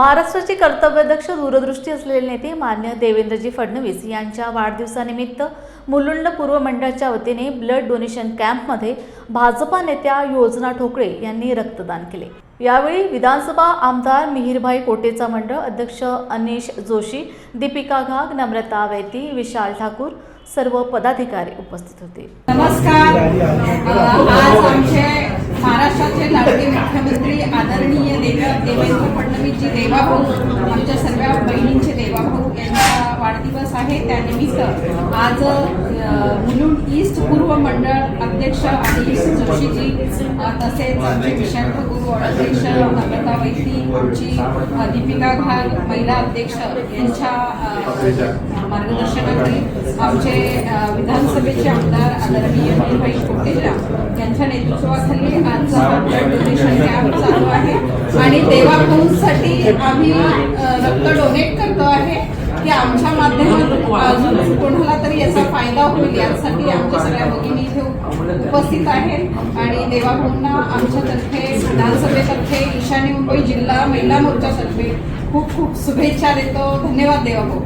महाराष्ट्राचे कर्तव्यदक्ष दूरदृष्टी असलेले नेते मान्य देवेंद्रजी फडणवीस यांच्या वाढदिवसानिमित्त मुलुंड पूर्व मंडळाच्या वतीने ब्लड डोनेशन कॅम्पमध्ये भाजपा नेत्या योजना ठोकळे यांनी रक्तदान केले. यावेळी विधानसभा आमदार मिहिरभाई कोटेचा मंडळ अध्यक्ष अनिश जोशी दीपिका घाग नम्रता वैती विशाल ठाकूर सर्व पदाधिकारी उपस्थित होते. नमस्कार अ, आज आमचे महाराष्ट्राचे लाडके मुख्यमंत्री आदरणीय देव देवेंद्र फडणवीसजी देवाभाऊ आमच्या सर्व बहिणींचे देवाभाऊ यांचा वाढदिवस आहे त्यानिमित्त आज मुलुंड ईस्ट पूर्व मंडळ अध्यक्ष आदिश जोशीजी तसेच आमचे विशांत गुरु अध्यक्ष अमृता वैती आमची दीपिका घाल महिला अध्यक्ष यांच्या मार्गदर्शनाखाली आमचे विधानसभेचे आमदार आदरणीय मीरभाई कोटेचा यांच्या नेतृत्वाखाली आज डोनेशन कॅम्प चालू आहे. आणि देवाभाऊंसाठी आम्ही रक्त डोनेट करतो आहे. की आमच्या माध्यमातून अजून कोणाला तरी याचा फायदा होईल यासाठी आमच्या सगळ्या भगिनी इथे उप- उपस्थित आहेत आणि देवाभाऊंना आमच्यातर्फे विधानसभेतर्फे ईशान्य मुंबई जिल्हा महिला मोर्चातर्फे खूप खूप शुभेच्छा देतो. धन्यवाद देवाभाऊ.